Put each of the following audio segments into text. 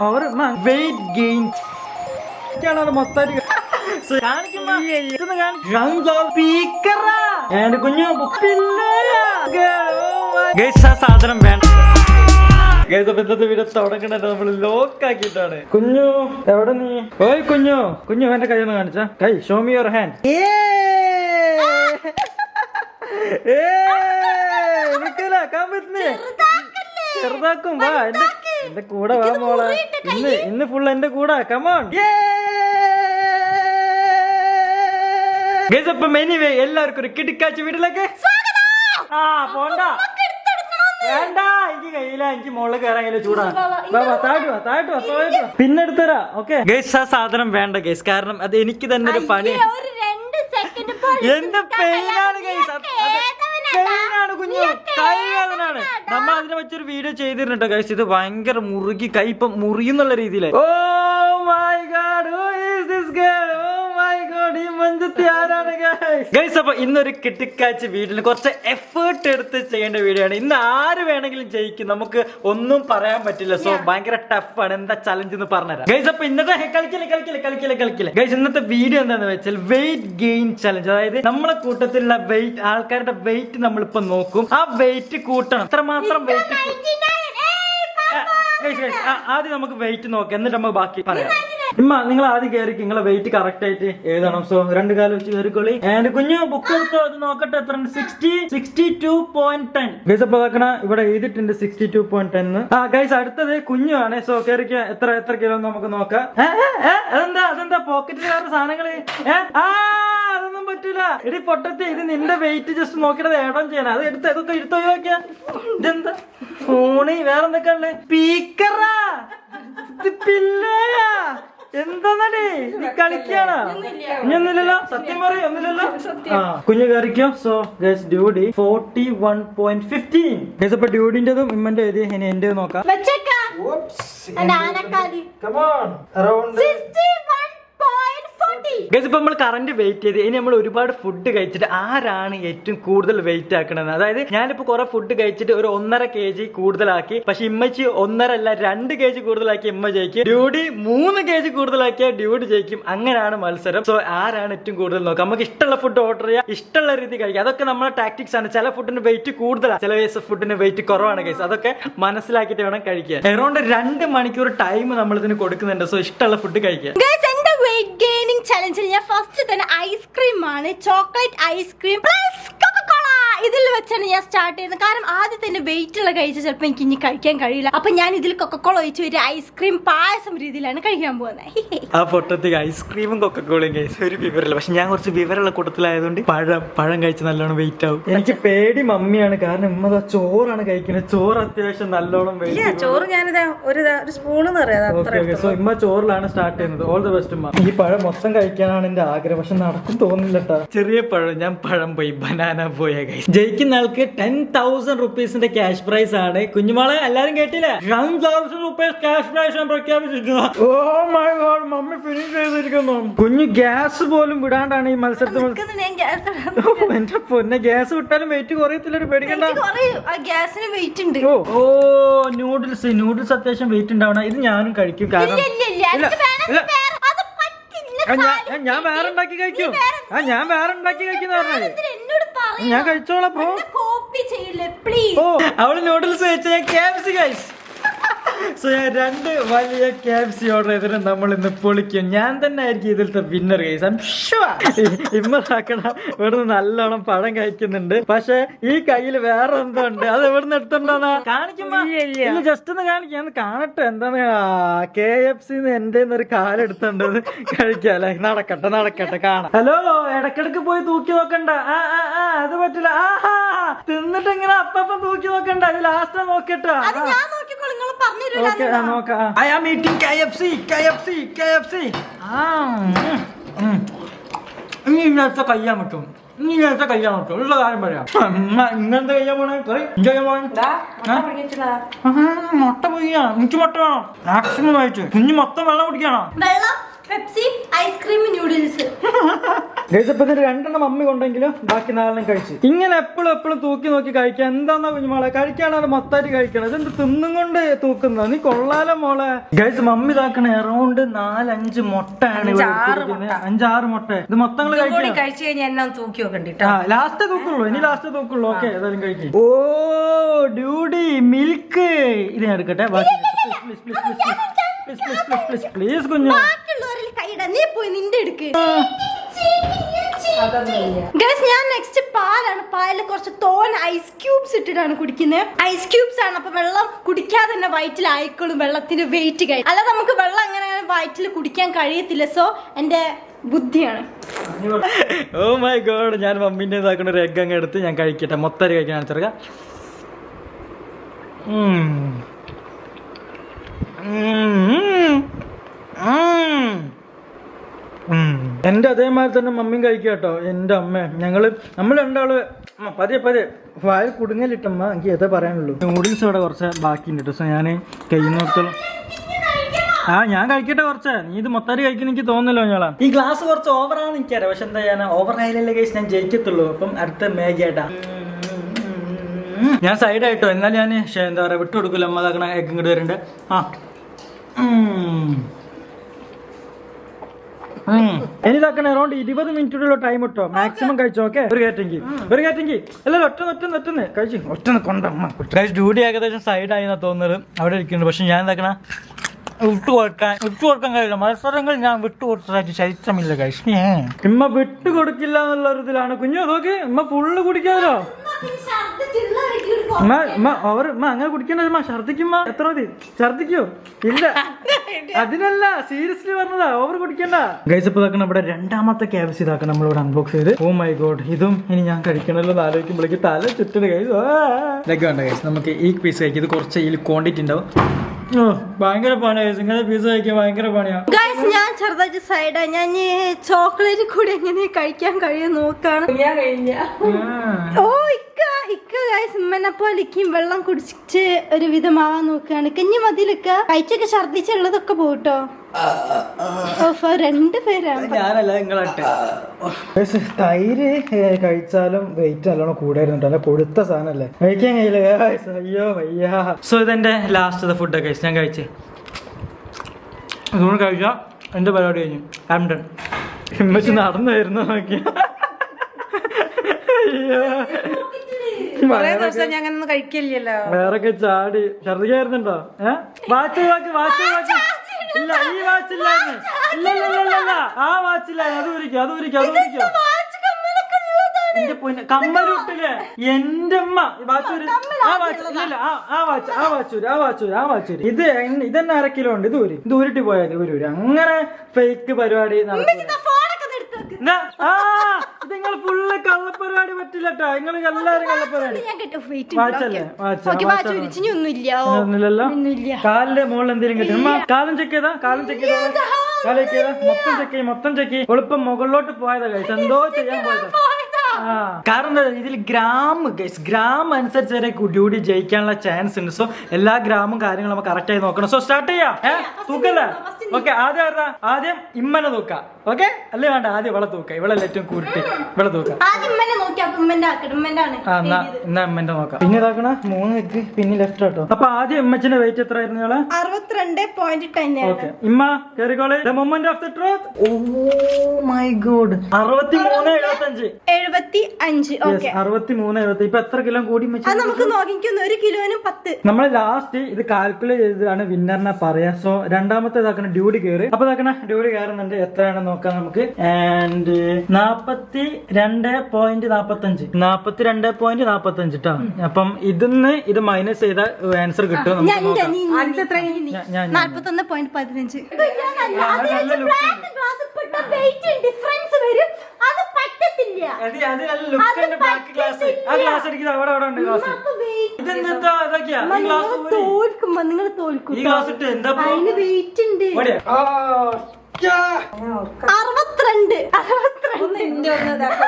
Over weight gain മൊത്തമായിട്ട് കുഞ്ഞു ആ സാധനം അപ്പൊ ഇന്നത്തെ വീഡിയോ തുടങ്ങണത് നമ്മൾ ലോക്ക് ആക്കിയിട്ടാണ്. കുഞ്ഞു എവിടെ നീ? ഓയ് കുഞ്ഞു കുഞ്ഞു എന്റെ കൈ ഒന്ന് കാണിച്ച. കൈ ഷോ മി യുവർ ഹാൻഡ് ചെറുതാക്കും വാ എന്റെ എന്റെ കൂടെ വാ മോളെ. ഇന്ന് ഇന്ന് ഫുൾ എന്റെ കൂടെ. കമോൺ അപ്പം എനിവേ എല്ലാവർക്കും ഒരു കിടിക്കാച്ച വീട്ടിലേക്ക്. ആ പോണ്ട. വേണ്ട. എനിക്ക് കയ്യില. എനിക്ക് മുകളിൽ കയറാൻ കയ്യിൽ ചൂടാണ്. താഴ്ത്തുവാ താഴ്ത്തുവാ താഴോട്ട് വാ, താഴോട്ട് വാ, താഴോട്ട് വാ. പിന്നെ എടുത്തരാ. ഓക്കെ ഗൈസ് ആ സാധനം വേണ്ട ഗൈസ് കാരണം അത് എനിക്ക് തന്നെ ഒരു പണി എന്ത് പെയിനാണ് ഗൈസ് പെയിനാണ് കുഞ്ഞു. കൈ വേദനാണ് നമ്മൾ അതിനെ വെച്ചൊരു വീഡിയോ ചെയ്തിരുന്നുട്ടോ ഗൈസ് ഇത് ഭയങ്കര മുറുകി കൈ ഇപ്പം മുറിയുന്നുള്ള രീതിയിലായി ഓ my god who is this girl ഈ മഞ്ചത്തി ആരാണ് ഗൈസ് അപ്പൊ ഇന്നൊരു കിട്ടിക്കാച്ച് വീട്ടിൽ കുറച്ച് എഫേർട്ട് എടുത്ത് ചെയ്യേണ്ട വീഡിയോ ആണ് ഇന്ന് ആര് വേണമെങ്കിലും ജയിക്കും നമുക്ക് ഒന്നും പറയാൻ പറ്റില്ല. സോ ഭയങ്കര ആണ്. എന്താ ചലഞ്ച് എന്ന് പറഞ്ഞുതരാം. ഗൈസ് അപ്പൊ ഇന്നത്തെ കളിക്കില്ല കളിക്കില്ല കളിക്കില്ല കളിക്കില്ല ഗൈസ് ഇന്നത്തെ വീഡിയോ എന്താന്ന് വെച്ചാൽ വെയിറ്റ് ഗെയിൻ ചലഞ്ച് അതായത് നമ്മളെ കൂട്ടത്തിലുള്ള വെയിറ്റ് ആൾക്കാരുടെ വെയിറ്റ് നമ്മളിപ്പോ നോക്കും. ആ വെയിറ്റ് കൂട്ടണം. എത്രമാത്രം വെയിറ്റ് ആദ്യം നമുക്ക് വെയിറ്റ് നോക്കാം. എന്നിട്ട് നമുക്ക് ബാക്കി പറയാം. ഇമ്മ നിങ്ങൾ ആദ്യം കയറി നിങ്ങളെ വെയിറ്റ് കറക്റ്റ് ആയിട്ട് എഴുതണം. സോ രണ്ട് കാലം വെച്ച് കയറിക്കോളി ആൻഡ് കുഞ്ഞു ബുക്ക് എടുത്തോ? അത് നോക്കട്ടെ എത്ര sixty sixty two point ten guys അപ്പൊ നോക്കണ ഇവിടെ എഴുതിയിട്ടുണ്ട് സിക്സ്റ്റി ടു പോയിന്റ് ടെൻ ആ ഗൈസ് അടുത്തത് കുഞ്ഞു ആണ്. സോ കയറിക്ക എത്ര എത്ര കിലോ നമുക്ക് നോക്കാം. അതെന്താ അതെന്താ? പോക്കറ്റിൽ വേറെ സാധനങ്ങൾ അതൊന്നും പറ്റൂല. എടി പൊട്ടത്തി ഇത് നിന്റെ വെയിറ്റ് ജസ്റ്റ് നോക്കിയത് ഏടം ചെയ്യണം. അത് എടുത്ത് ഇതൊക്കെ എടുത്ത് ഒഴിവാക്കിയ. ഇതെന്താ? ഫോണി വേറെ എന്തൊക്കെയാണ് സ്പീക്കറാ നീ കളിക്കാണോ? സത്യം പറയും ഒന്നുമില്ലല്ലോ? ആ കുഞ്ഞു കയറിക്കോ. So guess ഡ്യൂഡി forty one point fifteen guess അപ്പൊ ഡ്യൂഡിന്റെതും ഇമ്മന്റെ എഴുതി ഇനി എന്റെ നോക്കാം. വെച്ചേക്ക. എന്റെ ആനക്കാലി come on around sixty one point forty guys ഇപ്പൊ നമ്മൾ കറണ്ട് വെയിറ്റ് ചെയ്ത്. ഇനി നമ്മൾ ഒരുപാട് ഫുഡ് കഴിച്ചിട്ട് ആരാണ് ഏറ്റവും കൂടുതൽ വെയിറ്റ് ആക്കണമെന്ന് അതായത് ഞാനിപ്പോൾ കുറെ ഫുഡ് കഴിച്ചിട്ട് ഒരു ഒന്നര കെ ജി കൂടുതലാക്കി. പക്ഷെ ഇമ്മച്ചി ഒന്നര അല്ല രണ്ട് കെ ജി കൂടുതലാക്കി ഇമ്മ ജയിക്കും. ഡ്യൂഡി മൂന്ന് കെ ജി കൂടുതലാക്കിയ ഡ്യൂഡി ജയിക്കും. അങ്ങനെയാണ് മത്സരം. സോ ആരാണ് ഏറ്റവും കൂടുതൽ നോക്കുക? നമുക്ക് ഇഷ്ടമുള്ള ഫുഡ് ഓർഡർ ചെയ്യുക ഇഷ്ടമുള്ള രീതി കഴിക്കുക അതൊക്കെ നമ്മുടെ ടാക്ടിക്സ് ആണ്. ചില ഫുഡിന് വെയിറ്റ് കൂടുതലാണ് ചില കേസ് ഫുഡിന് വെയിറ്റ് കുറവാണ് കേസ് അതൊക്കെ മനസ്സിലാക്കിയിട്ട് വേണം കഴിക്കുക എറൗണ്ട് രണ്ട് മണിക്കൂർ ടൈം നമ്മൾ ഇതിന് കൊടുക്കുന്നുണ്ട്. സോ ഇഷ്ടമുള്ള ഫുഡ് കഴിക്കുക വെയിറ്റ് ഗെയിനിങ് ഞാൻ ഫസ്റ്റ് തന്നെ ഐസ്ക്രീം. ആണ് ചോക്ലേറ്റ് ഐസ്ക്രീം ഇതിൽ വെച്ചാണ് ഞാൻ സ്റ്റാർട്ട് ചെയ്യുന്നത്. കാരണം ആദ്യത്തെ തന്നെ വെയിറ്റ് ഉള്ള കഴിച്ച ചിലപ്പോൾ എനിക്ക് ഇനി കഴിക്കാൻ കഴിയില്ല. അപ്പൊ ഞാൻ ഇതിൽ കൊക്കക്കോള ഒഴിച്ച് ഒരു ഐസ്ക്രീം പായസം രീതിയിലാണ് കഴിക്കാൻ പോകുന്നത് ആ പൊട്ടത്തേക്ക് ഐസ്ക്രീമും കൊക്കക്കോളയും കഴിച്ചു ഒരു വിവരമില്ല പക്ഷെ ഞാൻ കുറച്ച് വിവരമുള്ള കൂട്ടത്തിലായതുകൊണ്ട് പഴം പഴം കഴിച്ച് നല്ലോണം വെയിറ്റ് ആവും. എനിക്ക് പേടി മമ്മിയാണ്. കാരണം ഉമ്മ ചോറാണ് കഴിക്കുന്നത് ചോറ് അത്യാവശ്യം നല്ലോണം വെയിറ്റ് ചോറ് ഞാനിതാ ഒരു സ്പൂണ് ഒരു സ്പൂൺ അറിയാം അത്ര ഓക്കെ സോ ഇമ്മ ചോറിലാണ് സ്റ്റാർട്ട് ചെയ്യുന്നത്. ഓൾ ദ ബെസ്റ്റ് ഉമ്മ. ഈ പഴം മൊത്തം കഴിക്കാനാണ് എന്റെ ആഗ്രഹം. പക്ഷെ നടക്കും തോന്നില്ല ചെറിയ പഴം ഞാൻ പഴം പോയി ബനാന പോയ കൈ ജയിക്കുന്ന ആൾക്ക് ടെൻ തൗസൻഡ് റുപ്പീസിന്റെ ക്യാഷ് പ്രൈസ് ആണ്. കുഞ്ഞുമാളെ എല്ലാരും കേട്ടില്ല? Ten thousand rupees cash prize ഞാൻ പ്രഖ്യാപിച്ചിരിക്കുന്നു. Oh my god mummy finish ചെയ്തിരിക്കുന്നു. കുഞ്ഞു ഗ്യാസ് പോലും വിടാണ്ടാണ് ഈ മത്സരത്തിൽ. എന്റെ പൊന്നെ ഗ്യാസ് വിട്ടാലും വെയിറ്റ് കുറയത്തില്ല ഒരു പേടിക്കണ്ട ഗ്യാസിന് വെയിറ്റ് ഉണ്ട്. ഓ. നൂഡിൽസ് നൂഡിൽസ് അത്യാവശ്യം വെയിറ്റ് ഉണ്ടാവണം. ഇത് ഞാനും കഴിക്കും കാരണം ഞാൻ- ഞാൻ വേറെ ഉണ്ടാക്കി കഴിക്കും. ആ ഞാൻ വേറെ ഉണ്ടാക്കി കഴിക്കുന്ന പറഞ്ഞത് ഞാൻ കഴിച്ചോളാം ബ്രോ കോപ്പി ചെയ്യില്ലേ പ്ലീസ് ഓ അവൾ നൂഡിൽസ് കഴിച്ച ഞാൻ ക്യാപ്സി കഴിച്ചു. സോ ഞാൻ രണ്ട് വലിയ ക്യാപ്സി ഓർഡർ ചെയ്തിട്ട് നമ്മൾ ഇന്ന് പൊളിക്കും. ഞാൻ തന്നെ ആയിരിക്കും ഇതിലത്തെ വിന്നർ കേസ് ഇമ്മറാക്കണ ഇവിടുന്ന് നല്ലോണം പഴം കഴിക്കുന്നുണ്ട്. പക്ഷെ ഈ കയ്യിൽ വേറെ എന്തോ ഉണ്ട്. അത് ഇവിടുന്ന് എടുത്തിട്ടുണ്ടോ കാണിക്കുമ്പോ ജസ്റ്റ് ഒന്ന് കാണിക്കാം. കാണട്ടെ എന്താന്ന് കെ എഫ് സി എന്റെ ഒരു കാലെടുത്തുണ്ട് കഴിക്കാം കഴിക്കാല്ലേ നടക്കട്ടെ നടക്കട്ടെ കാണാം. ഹലോ ഇടക്കിടക്ക് പോയി തൂക്കി നോക്കണ്ട. ആ ആ ആ അത് പറ്റില്ല ആ ആ, ആ. തിന്നിട്ട് ഇങ്ങനെ അപ്പം തൂക്കി നോക്കണ്ട. അത് ലാസ്റ്റ് നോക്കട്ടോ ഞാൻ നോക്കിക്കോളൂ. നിങ്ങൾ പറഞ്ഞു I am eating K F C K F C K F C. ഇനി ഇന്നത്തെ കയ്യാൻ പറ്റും. ഇനി ഇന്നത്തെ കയ്യാൻ പറ്റും. ഉള്ള കാര്യം പറയാം. ഇങ്ങനത്തെ കഴിയാൻ പോണേ? പറയ്, കയ്യാൻ പോണേ? മുട്ട പൊയ്യാ എനിക്ക് മുട്ട വേണം? മാക്സിമം കഴിച്ചു കുഞ്ഞു മൊത്തം വെള്ളം കുടിക്കണം? വെള്ളം പെപ്സി ഐസ്ക്രീം ന്യൂഡിൽസ് ഗൈസ് ഇപ്പൊ ഇതിന് രണ്ടെണ്ണം അമ്മ കൊണ്ടെങ്കിലും ബാക്കി നാലെണ്ണം കഴിച്ചു ഇങ്ങനെ എപ്പോഴും എപ്പോഴും തൂക്കി നോക്കി കഴിക്കാൻ എന്താന്നാ കുഞ്ഞുമോളെ കഴിക്കാനാണ് മൊത്തമായിട്ട് കഴിക്കണം ഇതെന്ത് തിന്നും കൊണ്ട് തൂക്കുന്നത് നീ കൊള്ളാലോ മോളെ ഗൈസ് മമ്മി ഇതാക്കണ എറൗണ്ട് നാലഞ്ച് മുട്ടയാണ്. അഞ്ചാറ് മുട്ട ഇത് മൊത്തം കഴിച്ചു കഴിഞ്ഞാൽ തൂക്കി നോക്കണ്ടിട്ടോ ആ ലാസ്റ്റ് തൂക്കുള്ളൂ ഇനി ലാസ്റ്റ് തൂക്കുള്ളൂ ഓക്കെ ഏതായാലും കഴിക്കും ഓ ഡ്യൂഡി മിൽക്ക് ഇത് ഞാൻ എടുക്കട്ടെ ബാക്കി please please please please please please please കുഞ്ഞു നീ പോയി നിന്റെ എടുക്ക് ഗൈസ് ഞാൻ നെക്സ്റ്റ് പാലാണ്. പാലിൽ കുറച്ച് തോൻ ഐസ് ക്യൂബ്സ് ഇട്ടിട്ടാണ് കുടിക്കുന്നത്. ഐസ് ക്യൂബ്സ് ആണ് അപ്പൊ വെള്ളം കുടിക്കാതെ തന്നെ വയറ്റിൽ ആയിക്കോളും. വെള്ളത്തിന്റെ വെയിറ്റ് കഴിയും അല്ല നമുക്ക് വെള്ളം അങ്ങനെ വയറ്റിൽ കുടിക്കാൻ കഴിയത്തില്ല. സോ എന്റെ ബുദ്ധിയാണ്. ഓ മൈ ഗോഡ് ഞാൻ മമ്മീന്റെ ഇതാക്കുന്ന ഒരു എഗ് അങ്ങ് എടുത്ത് ഞാൻ കഴിക്കട്ടെ. മൊത്തം കഴിക്കാൻ ചെറുക്ക എന്റെ അതേമാതിരി തന്നെ മമ്മിയും കഴിക്കുക കേട്ടോ. എന്റെ അമ്മ. ഞങ്ങൾ നമ്മൾ രണ്ടാൾ പതിയെ പതിയെ വായ കുടുങ്ങലിട്ടമ്മ എനിക്ക് ഏതാ പറയാനുള്ളൂ. നൂഡിൽസ് ഇവിടെ കുറച്ച് ബാക്കിയുണ്ട് കേട്ടോ. സോ ഞാൻ കഴിയുന്നിടത്തോളം ആ ഞാൻ കഴിക്കട്ടെ കുറച്ച്. നീ ഇത് മൊത്തം കഴിക്കുന്ന എനിക്ക് തോന്നുന്നല്ലോ ഞങ്ങളാ ഈ ഗ്ലാസ് കുറച്ച് ഓവറാണ് എനിക്കറിയാം. പക്ഷെ എന്താ ഞാൻ ഓവർ ആയാലല്ലേ കേസ് ഞാൻ ജയിക്കത്തുള്ളൂ. അപ്പം അടുത്ത ആയിട്ടാ. ഞാൻ സൈഡ് ആയിട്ടോ. എന്നാൽ ഞാൻ എന്താ പറയാ വിട്ടു കൊടുക്കില്ല അമ്മ അതാക്കണ എഗ് ഇങ്ങോട്ട് വരുന്നുണ്ട് ആ. ഇനി ഇതാക്കണ അറൗണ്ട് ഇരുപത് മിനിറ്റുള്ള ടൈം കിട്ടോ മാക്സിമം കഴിച്ചോ ഓക്കെ ഒരു കയറ്റെങ്കിൽ ഒരു കയറ്റെങ്കിൽ അല്ലല്ലോ ഒറ്റ ഒറ്റ ഒറ്റന്ന്. കഴിച്ചു. ഒറ്റ കൊണ്ടമ്മ. കഴിച്ച് ഡ്യൂട്ടി ഏകദേശം സൈഡ് ആയി തോന്നുന്നത്. അവിടെ ഇരിക്കുന്നുണ്ട്. പക്ഷെ ഞാൻ എന്താക്കണ വിട്ടു കൊടുക്കാൻ വിട്ടു കൊടുക്കാൻ കഴിയില്ല. മത്സരങ്ങൾ ഞാൻ വിട്ടു കൊടുത്തതായിട്ട് ചരിത്രമില്ല കഴിച്ചു ഇമ്മ വിട്ടു കൊടുക്കില്ല എന്നുള്ള ഒരു കുഞ്ഞു. നോക്കി ഇമ്മ ഫുള്ള് കുടിക്കാമല്ലോ അവർ അങ്ങനെ കുടിക്കണ്ട ഛർദിക്കുമ്മ എത്ര മതി? ഛർദിക്കോ ഇല്ല. അതിനല്ല സീരിയസ്ലി പറഞ്ഞതാ. ഓവർ കുടിക്കണ്ട. ഗൈസ് ഇപ്പൊ ഇതാക്കണം. ഇവിടെ രണ്ടാമത്തെ ക്യാബസ് ഇതാക്കണം. നമ്മളിവിടെ അൺബോക്സ് ചെയ്ത്. ഓ മൈ ഗോഡ് ഇതും ഇനി ഞാൻ കഴിക്കണല്ലോ എന്ന് ആലോചിക്കുമ്പോഴേക്ക് തല ചുറ്റണ ഗൈസ് ഇതൊക്കെ വേണ്ട ഗൈസ് നമുക്ക് ഈ പീസ് കഴിക്കും. ഇത് കുറച്ച് ഇതിൽ ക്വാണ്ടിറ്റി ഉണ്ടാവും. ഭയങ്കര പണിയാ. ഗൈസ് ഇങ്ങനെ പീസ് കഴിക്കാൻ ഭയങ്കര പണിയാ. ഗൈസ് ഞാൻ ചെറുതായിട്ട് സൈഡാ ഞാൻ ചോക്ലേറ്റ് കൂടി എങ്ങനെ കഴിക്കാൻ കഴിയും നോക്കാണ്. ഞാൻ കഴിഞ്ഞ. ഓ ഇക്ക. ഇക്ക ഗൈസ് ഉമ്മനെ പോലെ ഇക്കും വെള്ളം കുടിച്ചിട്ട് ഒരു വിധമാവാൻ നോക്കുകയാണ് കഞ്ഞി മതിലിക്ക കഴിച്ചൊക്കെ ഛർദിച്ചുള്ളതൊക്കെ പോട്ടോ തൈര് കഴിച്ചാലും വെയിറ്റ് നല്ലോണം കൂടായിരുന്നു അല്ല? കൊടുത്ത സാധനല്ലേ? കഴിക്കാൻ കഴിയില്ല. guys. അയ്യോ അയ്യാ സോ ഇതെന്റെ ലാസ്റ്റ് ഫുഡ് കഴിച്ചു ഞാൻ കഴിച്ചേ. അതുകൊണ്ട് കഴിച്ച എന്റെ പരിപാടി കഴിഞ്ഞു. ഐം ഡൺ ഇമ്മച്ച് നടന്നു വരുന്ന നോക്കിയ കൊറേ ദിവസം ഞാൻ അങ്ങനെ ഒന്നും കഴിക്കില്ലല്ലോ. വേറൊക്കെ ചാടി. ഛർദിക്കായിരുന്നുണ്ടോ ഏ? Watch watch watch watch. ഇല്ല ഈ വാച്ച് ഇല്ലായിരുന്നു ഇല്ല ഇല്ല ഇല്ല ഇല്ല, ആ വാച്ചില്ലായിരുന്നു അത് ഉരിക്കും അത് ഉരിക്കും അത് ഉരിക്കും എന്റെ പൊന്നെ കമ്മലൂട്ടില്ലേ എന്റെ അമ്മ. വാച്ച് ആ വാച്ച് ഇല്ല ആ ആ വാച്ച് ആ വാച്ചൂര് ആ വാച്ചൂര് ആ വാച്ചൂര് ഇത് ഇതന്നെ അര കിലോ ഉണ്ട് ഇത് ഊരി. ഇത് ഊരിട്ട് പോയാൽ ഊരി ഊരി. അങ്ങനെ ഫേക്ക് പരിപാടി നടക്കില്ല. നിങ്ങൾ ഫുള്ള് കള്ളപ്പരിപാടി പറ്റില്ല കേട്ടോ നിങ്ങൾ എല്ലാരും കള്ളപ്പരിപാടി കാലിന്റെ മുകളിൽ എന്തെങ്കിലും കിട്ടും. കാലം ചെക്ക് ചെയ്താ? കാലം ചെക്ക് ചെയ്താ? കാലം ചെക്ക് ചെയ്താ? മൊത്തം ചെക്ക് ചെയ്യും മൊത്തം ചെക്ക് എളുപ്പം മുകളിലോട്ട് പോയതാ കഴിച്ചു എന്തോ ചെയ്യാൻ പോയതാ. കാരണം എന്താ ഇതിൽ ഗ്രാം ഗൈസ് ഗ്രാം അനുസരിച്ച് വരെ ഡ്യൂട്ടി ജയിക്കാനുള്ള ചാൻസ് ഉണ്ട്. സോ എല്ലാ ഗ്രാമും കാര്യങ്ങളും നമുക്ക് കറക്റ്റ് ആയി നോക്കണം. സോ സ്റ്റാർട്ട് ചെയ്യാം. തൂക്കല്ലേ ഓക്കെ ആദ്യം ആരുടെ ആദ്യം ഇമ്മനെ തൂക്കാം ഓക്കെ അല്ലേ വേണ്ട? ആദ്യം ഇവളെ തൂക്കാം ഇവളല്ലേ ഏറ്റവും കൂട്ടി ഇവളെ തൂക്കാം ഉമ്മനെ നോക്കി. പിന്നെ ഇതാക്കണ മൂന്ന് എഗ് പിന്നെ ലെഫ്റ്റ് കേട്ടോ അപ്പൊ ആദ്യം എമ്മച്ചിന്റെ വെയിറ്റ് എത്ര ആയിരുന്നു അറുപത്തിരണ്ട് പോയിന്റ് ടെൻ ഓക്കെ ഇമ്മ കേറിക്കോളെ the moment of the truth oh my god അറുപത്തി മൂന്ന് എഴുപത്തഞ്ച്. എഴുപത്തി അഞ്ച് അറുപത്തി മൂന്ന് എഴുപത്തി ഇപ്പൊ എത്ര കിലോ കൂടി നമുക്ക് നോക്കിക്കൊന്ന് ഒരു കിലോന് പത്ത്. നമ്മൾ ലാസ്റ്റ് ഇത് കാൽക്കുലേറ്റ് ചെയ്തതാണ് വിന്നറിനെ പറയാ. സോ രണ്ടാമത്തെ ഇതാക്കണ ഡ്യൂട്ടി കയറി അപ്പൊ ഇതാക്കണ ഡ്യൂട്ടി കയറുന്നുണ്ട്. എത്രയാണ് നോക്കാം നമുക്ക്. ആൻഡ് നാപ്പത്തി രണ്ട് പോയിന്റ് നാപ്പത്തി അഞ്ച് നാപ്പത്തി രണ്ട് പോയിന്റ് നാപ്പത്തി അഞ്ച് കേട്ടോ അപ്പം ഇതിന്ന് ഇത് മൈനസ് ചെയ്ത ആൻസർ കിട്ടും. നമുക്ക് ഞാൻ നോക്കാം. നീ- ആദ്യത്തെ ഞാൻ- ഞാൻ നാല്പത്തൊന്ന് പോയിന്റ് പതിനഞ്ച് ഡിഫറൻസ് വരും. അത് പറ്റത്തില്ല. അത് അത് നല്ല ലുക്ക് ഉണ്ട് ബ്ലാക്ക് ഗ്ലാസ് ആ അടിക്കുന്നത് അവിടെ അവിടെ ഉണ്ട് ഗ്ലാസ് ഇതെന്താ ഇതൊക്കെയാ? ഈ ഗ്ലാസ് തോൽക്കുമ്പോ നിങ്ങൾ തോൽക്കും ഈ ഗ്ലാസ് ഇട്ട് എന്താ ഇപ്പൊ? അതിന് വെയിറ്റ് ഉണ്ട്. ഓടിയാ? അറുപത്തിരണ്ട്. അറുപത്തിരണ്ട്. ഒന്ന് ഇന്റെ ഒന്ന് ഇതാക്ക്.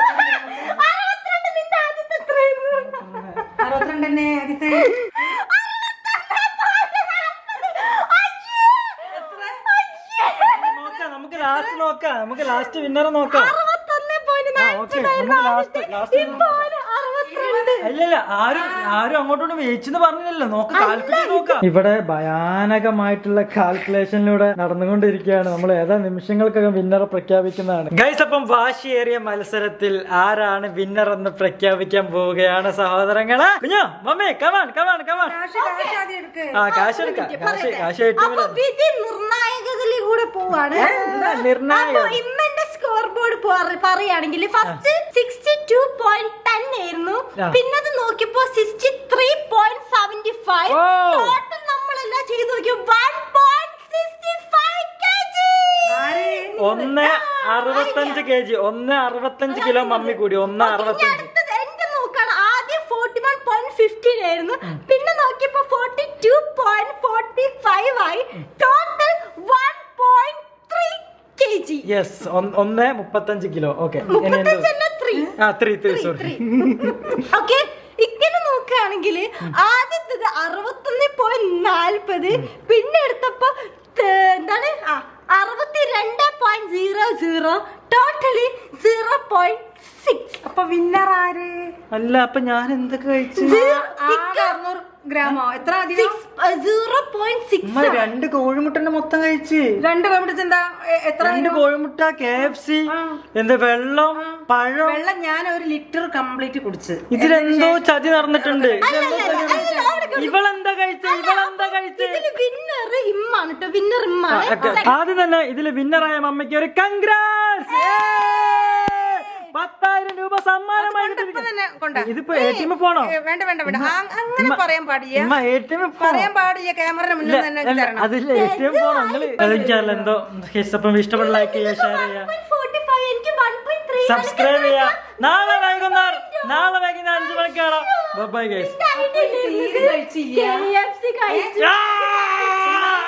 അറുപത്തിരണ്ട് നിന്റെ ആദ്യത്തെ എത്രയായിരുന്നു? അറുപത്തിരണ്ട് തന്നെ ആദ്യത്തെ നോക്കാം നമുക്ക് ലാസ്റ്റ് നോക്കാം നമുക്ക് ലാസ്റ്റ് വിന്നറെ നോക്കാം. ഓക്കെ നമുക്ക് അവന് അറുപത്തിരണ്ട് അല്ലല്ല ആരും ആരും അങ്ങോട്ടോട്ട് വേച്ചെന്ന് പറഞ്ഞില്ലല്ലോ. നോക്ക് കാൽക്കുലേറ്റ് നോക്ക. ഇവിടെ ഭയാനകമായിട്ടുള്ള കാൽക്കുലേഷനിലൂടെ നടന്നുകൊണ്ടിരിക്കുകയാണ്. നമ്മൾ ഏതാ നിമിഷങ്ങൾക്കകം വിന്നറെ പ്രഖ്യാപിക്കുന്നതാണ്. ഗൈസ് അപ്പം വാശിയേറിയ മത്സരത്തിൽ ആരാണ് വിന്നർ എന്ന് പ്രഖ്യാപിക്കാൻ പോവുകയാണ് സഹോദരങ്ങളെ? കുഞ്ഞോ മമ്മി കമാൺ കമാൺ കമാൺ ആ കാശ് എടുക്കാം. കാശ് കാശ് ഏറ്റവും വിധി നിർണായകതയിലൂടെ പോവാണ്. നിർണായകം? സ്കോർ ബോർഡ് പറയുകയാണെങ്കിൽ first sixty two point ten ആയിരുന്നു. പിന്നെ അത് നോക്കിയപ്പോ sixty three point seventy five. Total നമ്മളെല്ലാം ചെയ്ത് നോക്കി one point sixty five K G ആര് ഒന്ന് അറുപത്തഞ്ച് കെ ജി ഒന്ന് അറുപത്തഞ്ച് കിലോ മമ്മി കൂടി. ഒന്ന് അറുപത്തഞ്ച്. അടുത്തത് എന്റെ നോക്കാണ്. ആദ്യം ഫോർട്ടി വൺ പോയിന്റ് ഫിഫ്റ്റീൻ ആയിരുന്നു പിന്നെ നോക്കിയപ്പോ forty two point forty five ആയി ടോട്ടൽ കെ ജി യെസ് ഒന്ന് മുപ്പത്തഞ്ച് കിലോ. ഓക്കെ ആ ത്രീ ത്രീ സോറി ഓക്കെ ഇങ്ങനെ നോക്കുകയാണെങ്കിൽ ആദ്യത്തത് അറുപത്തൊന്ന് പോയിന്റ് നാൽപ്പത് പിന്നെ എടുത്തപ്പോ എന്താണ്? ആ അറുപത്തി രണ്ട് point zero zero totally zero point six അപ്പൊ വിന്നർ ആര്? അല്ല അപ്പൊ ഞാൻ എന്തൊക്കെ കഴിച്ചു അറുന്നൂറ് ഗ്രാമോ? എത്ര അധികം? സീറോ പോയിന്റ് സിക്സ് രണ്ട് കോഴിമുട്ടന്റെ മൊത്തം കഴിച്ച്. രണ്ട് കോഴിമുട്ട എന്താ? എത്ര രണ്ട് കോഴിമുട്ട കെ എഫ് സി എന്ത് വെള്ളം പഴം. വെള്ളം ഞാൻ ഒരു ലിറ്റർ കംപ്ലീറ്റ് കുടിച്ച്. ഇതിലെന്തോ ചതി നടന്നിട്ടുണ്ട്. ഇവളെന്താ കഴിച്ച? ഇവളെന്താ കഴിച്ച്? ഇതിൽ വിന്നർ ഇമ്മാണ് കേട്ടോ വിന്നർ ഇമ്മാണ്. ആദ്യം തന്നെ ഇതിൽ വിന്നറായ മമ്മയ്ക്ക് ഒരു കൺഗ്രാസ് പത്തായിരം രൂപ സമ്മാനമായി കിട്ടിയിരിക്കുന്നു. കൊണ്ടാ. ഇതിപ്പോ ടി പോണോ? വേണ്ട വേണ്ട വേണ്ട. ആ- അങ്ങനെ പറയാൻ പാടില്ല. ഉമ്മ ടി പറയാൻ പാടില്ല ക്യാമറയുടെ മുന്നിൽ തന്നെ ഇത് തരണം അതില്ല എം പോണോ? നിങ്ങൾ എനിക്കല്ല എന്തോ? അപ്പം ഇഷ്ടപ്പെട്ട ലൈക്ക് ചെയ്യുക ഷെയർ ചെയ്യുക. ഫോർട്ടി ഫൈവ് എനിക്ക് വൺ പോയിന്റ് ത്രീ സബ്സ്ക്രൈബ് ചെയ്യുക നാളെ വൈകുന്നേരം നാളെ വൈകുന്നേരം അഞ്ചു മണിക്കാണോ ബൈ ഗൈസ് കഴിച്ചില്ല. KFC കഴിച്ചു.